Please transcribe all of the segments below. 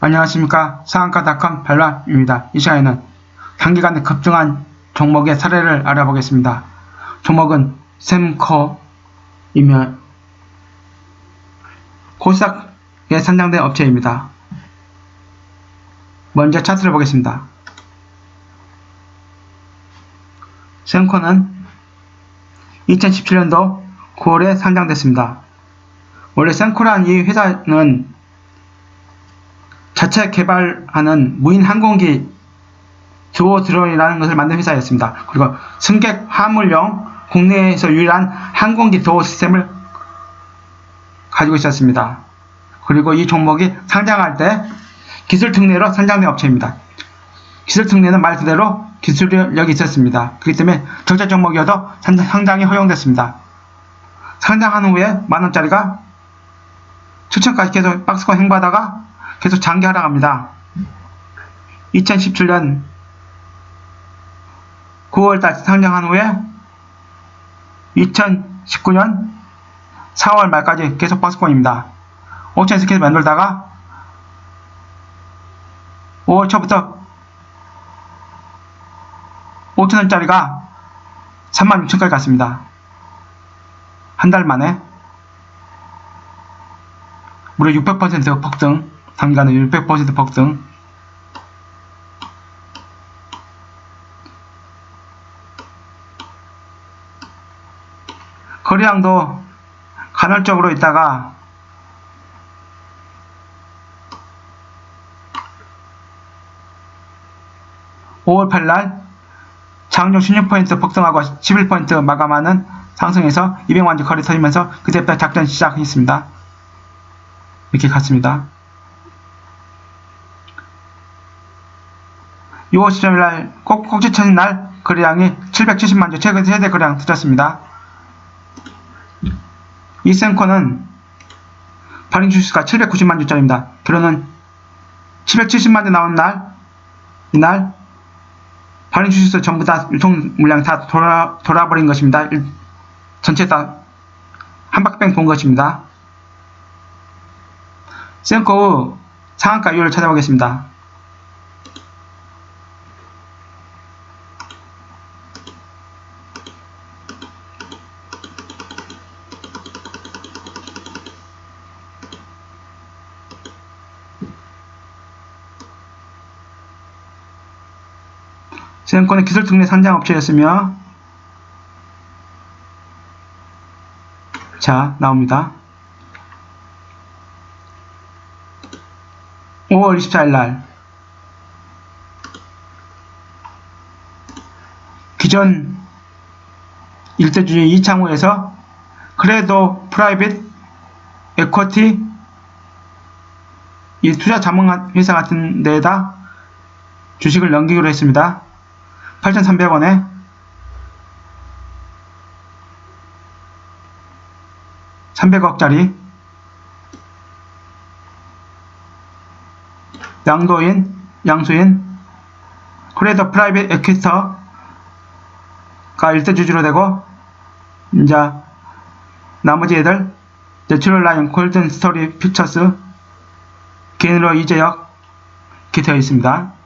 안녕하십니까 상한가닷컴 별남입니다. 이 시간에는 단기간에 급등한 종목의 사례를 알아보겠습니다. 종목은 샘커이며 코스닥에 상장된 업체입니다. 먼저 차트를 보겠습니다. 샘커는 2017년도 9월에 상장됐습니다. 원래 샘코란 이 회사는 자체 개발하는 무인 항공기 듀오 드론이라는 것을 만든 회사였습니다. 그리고 승객 화물용 국내에서 유일한 항공기 도어 시스템을 가지고 있었습니다. 그리고 이 종목이 상장할 때 기술 특례로 상장된 업체입니다. 기술 특례는 말 그대로 기술력이 있었습니다. 그렇기 때문에 적자 종목이어도 상장이 허용됐습니다. 상장한 후에 만원짜리가 7천까지 계속 박스권 행보하다가 계속 장기 하락합니다. 2017년 9월달 상장한 후에 2019년 4월 말까지 계속 박스권입니다. 5천에서 계속 만들다가 5월 초부터 5천원짜리가 36,000까지 갔습니다. 한 달 만에 무려 600% 폭등, 단기간에 600% 폭등. 거래량도 간헐적으로 있다가 (5월 8일) 장중 16% 폭등하고 11% 마감하는 상승에서 200만주 거래 터지면서 그때부터 작전 시작했습니다. 이렇게 갔습니다. 6월 13일 꼭, 꼭지 쳐진 날 거래량이 770만 주 최근 세대 거래량 터졌습니다. 이센코는 발행 주수가 790만 주짜리입니다. 결론은 770만 주 나온 날, 이날 발행 주식수 전부 다 유통 물량 다 돌아, 돌아버린 것입니다. 일, 전체 다 한박뱅 본 것입니다. 센코의 상한가 이유를 찾아보겠습니다. 세연권의 기술특례 산장업체였으며 자 나옵니다. 5월 24일 날 기존 일대주의 이창호에서 크레도 프라이빗 에쿼티 이 투자 자문 회사 같은 데에다 주식을 넘기기로 했습니다. 8,300원에? 300억짜리? 양도인, 양수인, 크레더 프라이빗 에퀴스터가 일대 주주로 되고 이제 나머지 애들 내추럴 라인, 골든 스토리 피처스, 개인으로 이재혁 기되어 있습니다.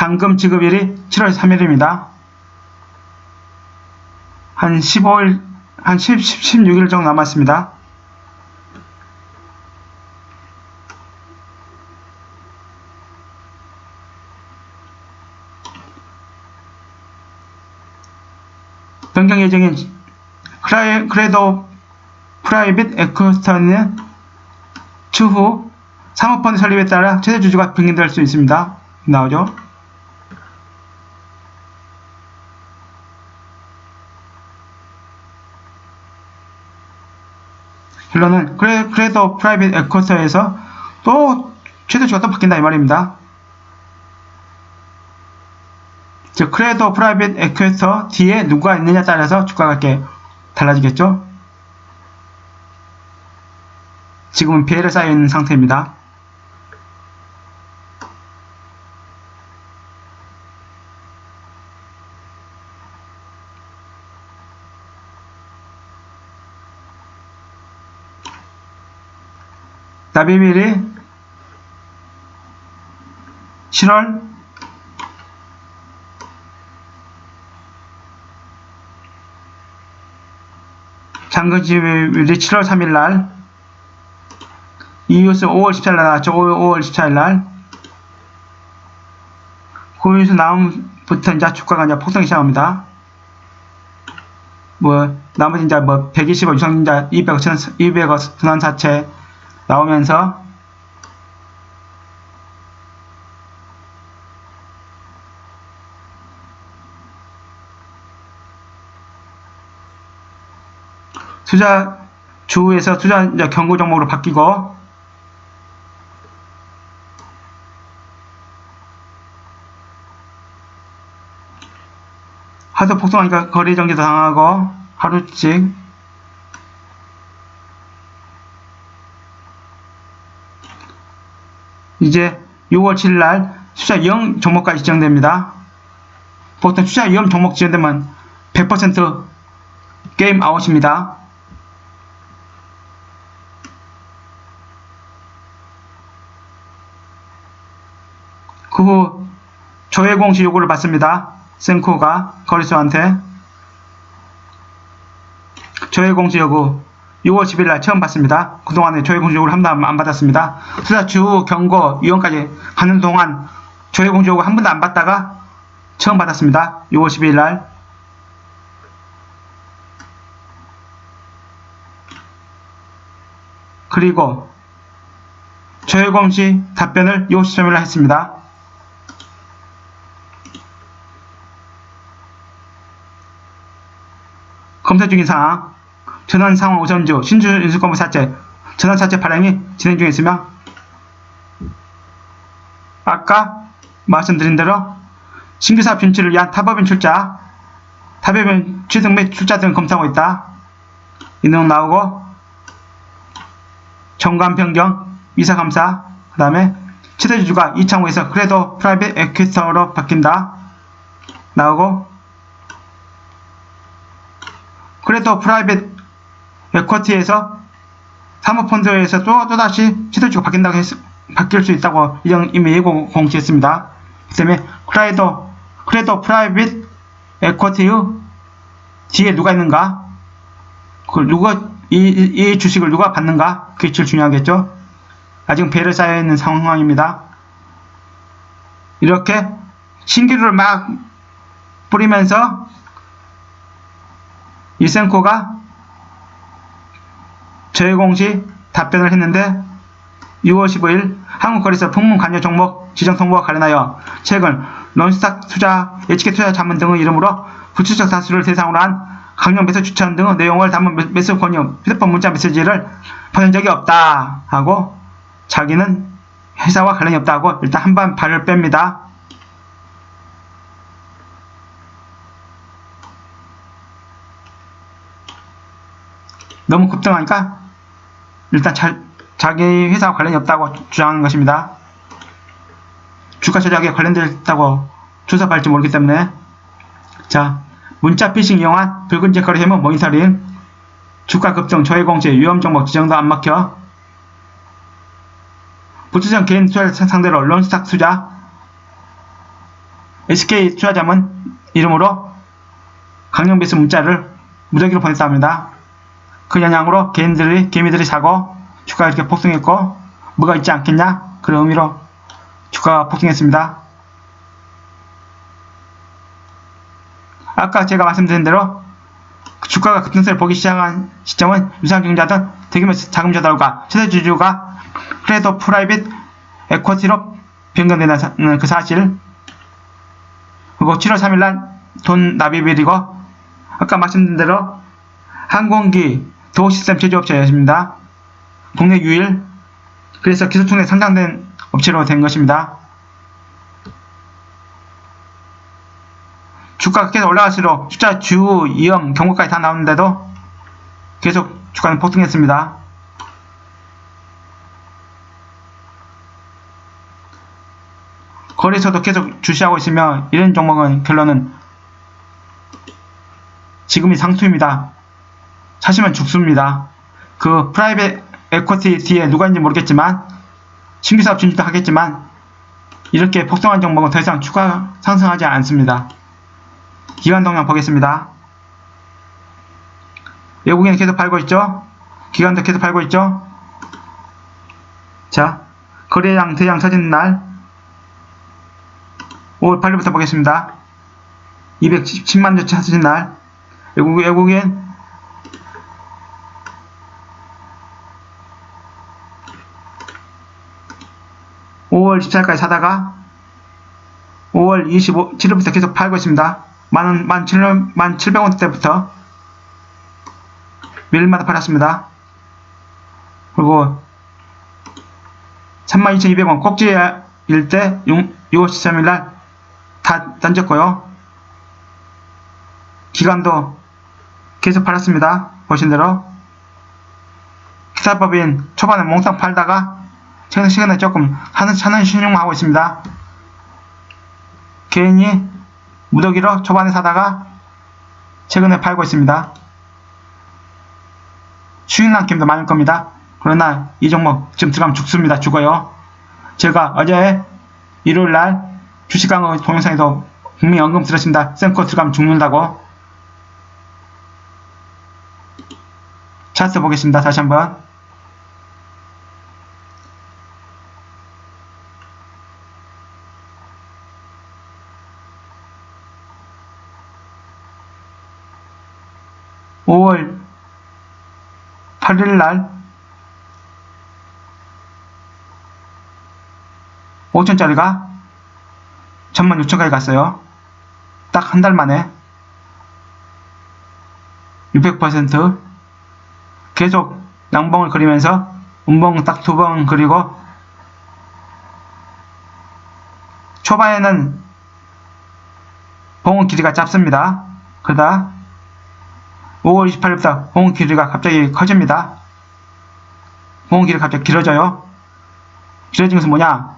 잔금 지급일이 7월 3일입니다. 한 15일, 한 10, 16일 정도 남았습니다. 변경 예정인 크라이, 크레도 프라이빗 에코스터는 추후 사모펀드 설립에 따라 최대 주주가 변경될 수 있습니다. 나오죠? 결론은 그래, 그래도 프라이빗 에코스터에서 또 최대주가 또 바뀐다 이 말입니다. 즉 크레도 프라이빗 에퀘스터 뒤에 누가 있느냐에 따라서 주가가 이렇게 달라지겠죠. 지금은 BL에 쌓여 있는 상태입니다. 나비빌이 7월 장거지빌이 7월 3일 날 이웃은 5월 14일 날 나왔죠. 5월 14일 날 고유수 나옴부터 이제 주가가 이제 폭등이 시작합니다. 뭐 나머지 이제 뭐 120억 유상자 200억 200억 순환사채 나오면서 투자 주에서 투자 경고 종목으로 바뀌고 하도 폭등하니까 거래 정지도 당하고 하루씩 이제 6월 7일 날 투자 0 종목까지 지정됩니다. 보통 투자 위험 종목 지정되면 100% 게임 아웃입니다. 그 후 조회 공시 요구를 받습니다. 센코가 거래소한테 조회 공시 요구 6월 10일 날 처음 받습니다. 그동안에 조회 공시 요구를 한 번도 안 받았습니다. 투자 주 경고 위원까지 하는 동안 조회 공시 요구 한 번도 안 받다가 처음 받았습니다. 6월 12일 날 그리고 조회 공시 답변을 6월 13일 날 했습니다. 검사 중인 사항, 전환 상황 우선주, 신주 인수권부 사채, 전환 사채 발행이 진행 중에 있으며 아까 말씀드린 대로 신규사 변출을 위한 타법인 출자, 타법인 취득 및 출자 등을 검토하고 있다. 이 내용 나오고 정관 변경, 이사 감사, 그 다음에 최대주주가 이창호에서 그래도 프라이빗 에퀴터로 바뀐다. 나오고 그래도 프라이빗 에쿼티에서 사모펀드에서 또, 또다시 최대주가 바뀐다고 했, 바뀔 수 있다고 이미 예고 공지했습니다. 그 때문에 그래도, 그래도 프라이빗 에쿼티의 뒤에 누가 있는가? 그 누가, 이, 이 주식을 누가 받는가? 그게 제일 중요하겠죠? 아직 배를 쌓여있는 상황입니다. 이렇게 신기루를 막 뿌리면서 이센코가 저해공시 답변을 했는데 6월 15일 한국거래소 풍문 관여 종목 지정 통보와 관련하여 최근 론스탁 투자, 예치계 투자 자문 등의 이름으로 부추적 다수를 대상으로 한 강력 매수 추천 등의 내용을 담은 매수 권유 휴대폰 문자 메시지를 보낸 적이 없다 하고 자기는 회사와 관련이 없다고 일단 한번 발을 뺍니다. 너무 급등하니까 일단 자, 자기 회사와 관련이 없다고 주장하는 것입니다. 주가 조작에 관련되었다고 조사받을지 모르기 때문에 자 문자 피싱 이용한 붉은 재거리 해머 모니터링 주가 급등 저해 공시 위험 종목 지정도 안 막혀 부투장 개인 투자를 상대로 론스탁 투자 SK 투자자문 이름으로 강령비스 문자를 무작위로 보냈다 합니다. 그 영향으로 개인들이 개미들이 사고 주가가 이렇게 폭등했고 뭐가 있지 않겠냐 그런 의미로 주가가 폭등했습니다. 아까 제가 말씀드린 대로 주가가 급등세를 보기 시작한 시점은 유상증자든 대규모 자금조달과 최대주주가 크레도 프라이빗 에쿼티로 변경되는 그 사실 그리고 7월 3일날 돈 납입일이고 아까 말씀드린 대로 항공기 도시스템 제조업체였습니다. 국내 유일 그래서 기술통에 상장된 업체로 된 것입니다. 주가가 계속 올라갈수록 숫자 주, 이음, 경고까지 다 나오는데도 계속 주가는 폭등했습니다. 거래소도 계속 주시하고 있으며 이런 종목은 결론은 지금이 상투입니다. 사시면 죽습니다. 그 프라이빗 에코티 뒤에 누가 있는지 모르겠지만 신규 사업 진출도 하겠지만 이렇게 폭등한 종목은 더 이상 추가 상승하지 않습니다. 기관 동향 보겠습니다. 외국인은 계속 팔고 있죠? 기관도 계속 팔고 있죠? 자, 거래량 대량 터지는 날 5월 8일부터 보겠습니다. 210만 주 터진 날 외국, 외국인 (5월 14일까지) 사다가 5월 27일부터 계속 팔고 있습니다. 만, 만, 700, 만 700원 때부터 매일마다 팔았습니다. 그리고 32,200원 꼭지일 때 6월 13일날 다 던졌고요. 기간도 계속 팔았습니다. 보신 대로 기사법인 초반에 몽땅 팔다가 최근 시간에 조금 하는 차는 신용하고 있습니다. 개인이 무더기로 초반에 사다가 최근에 팔고 있습니다. 수익 난 게임도 많을 겁니다. 그러나 이 종목 지금 들어가면 죽습니다. 죽어요. 제가 어제 일요일 날 주식 강의 분명히 언급 들었습니다. 센코 들어가면 죽는다고. 차트 보겠습니다. 다시 한번. (5월 8일 날 5천짜리가 1천만 6천까지 갔어요. 딱 한 달 만에 600% 계속 양봉을 그리면서 음봉 딱 두 번 그리고 초반에는 봉은 길이가 짧습니다. 그러다 5월 28일부터 봉은 길이가 갑자기 커집니다. 봉은 길이가 갑자기 길어져요. 것은 뭐냐?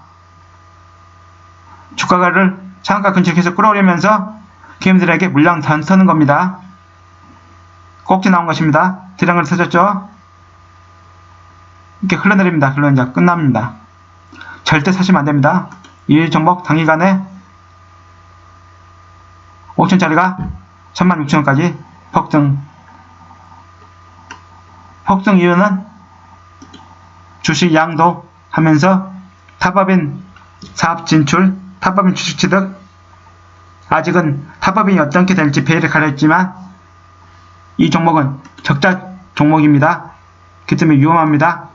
주가를 상한가 근처에 계속 끌어올리면서 개인들에게 물량 던서는 겁니다. 꼭지 나온 것입니다. 대량을 터졌죠? 이렇게 흘러내립니다. 흘러 이제 끝납니다. 절대 사시면 안 됩니다. 이 종목 단기간에 5천짜리가 36,000원까지 폭등. 폭등 이유는 주식 양도 하면서 타법인 사업 진출, 타법인 주식 취득, 아직은 타법인이 어떻게 될지 배를 가렸지만 이 종목은 적자 종목입니다. 그 때문에 위험합니다.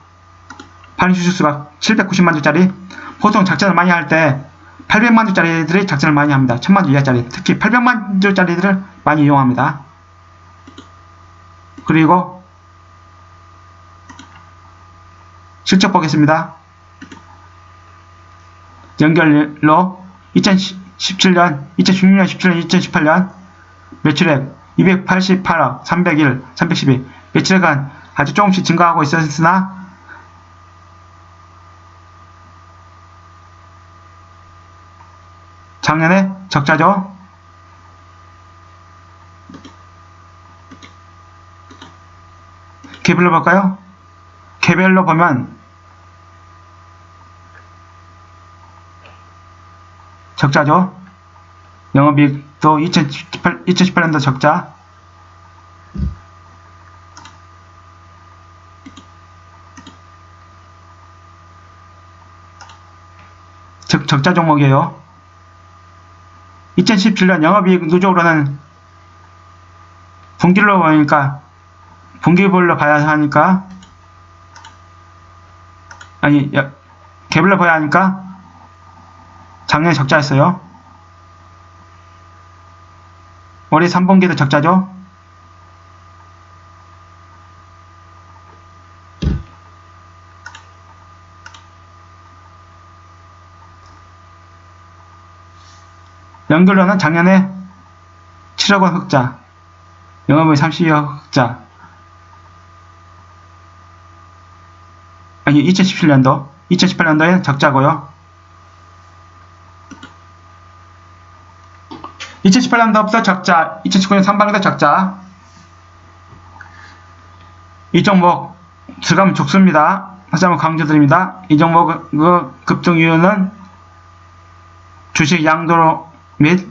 발행 주식수가 790만 주짜리 보통 작전을 많이 할 때 800만 주짜리들이 작전을 많이 합니다. 1000만 주 이하짜리 특히 800만 주짜리들을 많이 이용합니다. 그리고 실적 보겠습니다. 연결로 2017년, 2016년, 17년, 2018년 매출액 288억, 301, 312 매출액은 아주 조금씩 증가하고 있었으나 작년에 적자죠. 개별로 볼까요? 개별로 보면 적자죠. 영업이익도 2018, 2018년도 적자. 적, 적자 종목이에요. 2017년 영업이익 누적으로는 분기로 보니까 분기별로 봐야 하니까 아니 야, 개별로 봐야 하니까 작년에 적자였어요. 올해 3분기도 적자죠. 연결로는 작년에 7억 원 흑자, 영업이 30억 흑자. 아니 2017년도, 2018년도에 적자고요. 2018년도부터 적자, 2019년 3반기도 적자. 이 종목 들어가면 죽습니다. 다시 한번 강조드립니다. 이 종목 그 급등 이유는 주식 양도로 및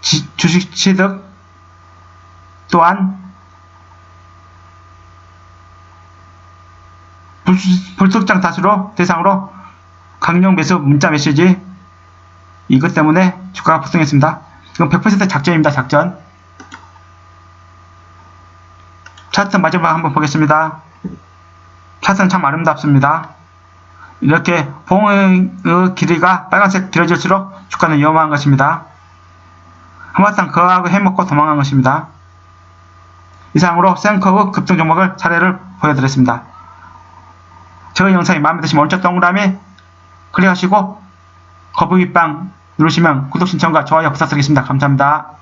지- 주식 취득 또한 불- 불특정 다수로 대상으로 강력 매수 문자 메시지 이것 때문에 주가가 급등했습니다. 이건 100% 작전입니다. 작전. 차트 마지막 한번 보겠습니다. 차트는 참 아름답습니다. 이렇게 봉의 길이가 빨간색 길어질수록 주가는 위험한 것입니다. 한바탕 거하고 해먹고 도망간 것입니다. 이상으로 셀커브 급등 종목을 사례를 보여드렸습니다. 저희 영상이 마음에 드시면 오른쪽 동그라미 클릭하시고 거북이빵 누르시면 구독 신청과 좋아요 부탁드리겠습니다. 감사합니다.